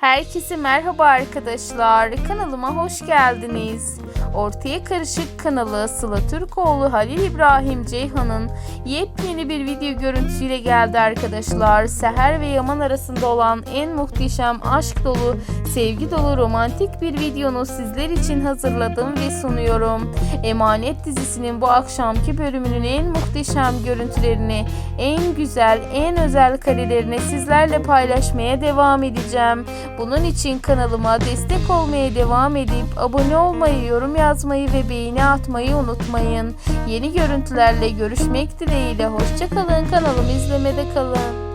Herkese merhaba arkadaşlar. Kanalıma hoş geldiniz. Ortaya Karışık kanalı Sıla Türkoğlu Halil İbrahim Ceyhan'ın yepyeni bir video görüntüsüyle geldi arkadaşlar. Seher ve Yaman arasında olan en muhteşem aşk dolu, sevgi dolu romantik bir videonu sizler için hazırladım ve sunuyorum. Emanet dizisinin bu akşamki bölümünün en muhteşem görüntülerini, en güzel, en özel karelerini sizlerle paylaşmaya devam edeceğim. Bunun için kanalıma destek olmaya devam edip abone olmayı, yorum yazmayı ve beğeni atmayı unutmayın. Yeni görüntülerle görüşmek dileğiyle hoşçakalın kanalımı izlemede kalın.